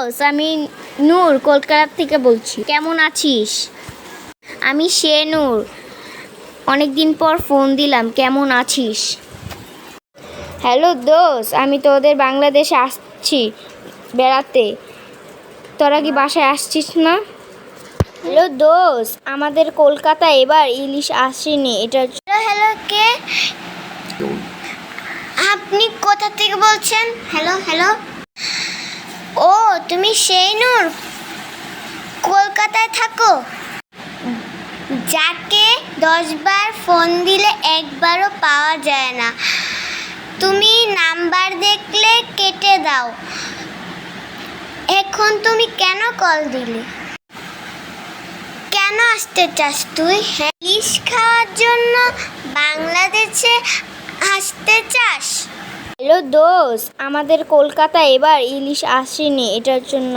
দোষ আমি নূর কলকাতা থেকে বলছি। কেমন আছিস? আমি সে নূর। অনেক দিন পর ফোন দিলাম কেমন আছিস? হ্যালো দোস আমি তোদের বাংলাদেশে আসছি বেড়াতে। তোরা কি বাসায় আসছিস না? হ্যালো দোস আমাদের কলকাতা এবার ইলিশ আসেনি এটা হ্যালো কে? আপনি কোথা থেকে বলছেন? হ্যালো হ্যালো ও, তুমি সেই নূর। কলকাতায় থাকো। যাকে দশবার ফোন দিলে একবারও পাওয়া যায় না। তুমি নাম্বার দেখলে কেটে দাও। এখন তুমি কেন কল দিলে? কেন আসতে চাস তুই? হ্যাঁ খাওয়ার জন্য বাংলাদেশে আসতে চাস? হ্যালো দোষ আমাদের কলকাতা এবার ইলিশ আসেনি, এটার জন্য।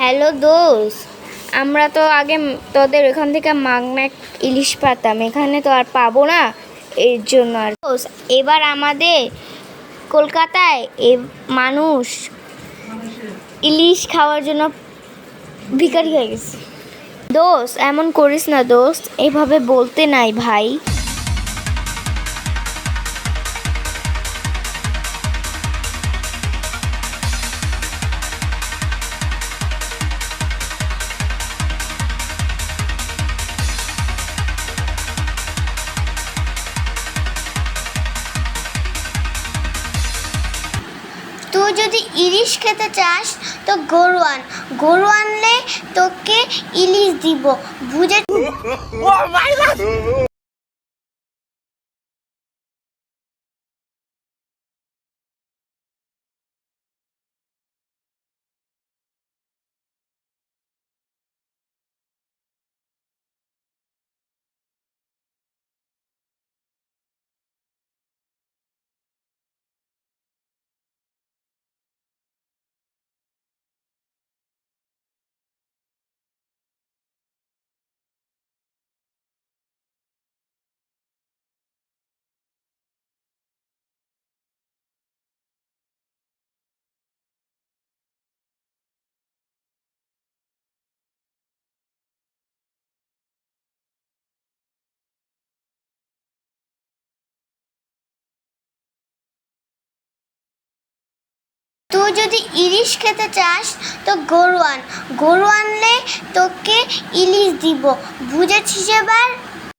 হ্যালো দোষ আমরা তো আগে তোদের এখান থেকে মাগনা ইলিশ পাতাম, এখানে তো আর পাবো না এর জন্য আর। দোষ এবার আমাদের কলকাতায় এ মানুষ ইলিশ খাওয়ার জন্য ভিখারি হয়ে গেছে। দোষ এমন করিস না দোস্ত, এভাবে বলতে নাই ভাই। তুই যদি ইলিশ খেতে চাস তো গরু আন। গরু আনলে তোকে ইলিশ দিব। বুঝে তুই যদি ইলিশ খেতে চাস, তো গরু আন। গরু আনলে তোকে ইলিশ দিব। বুঝেছিস এবার?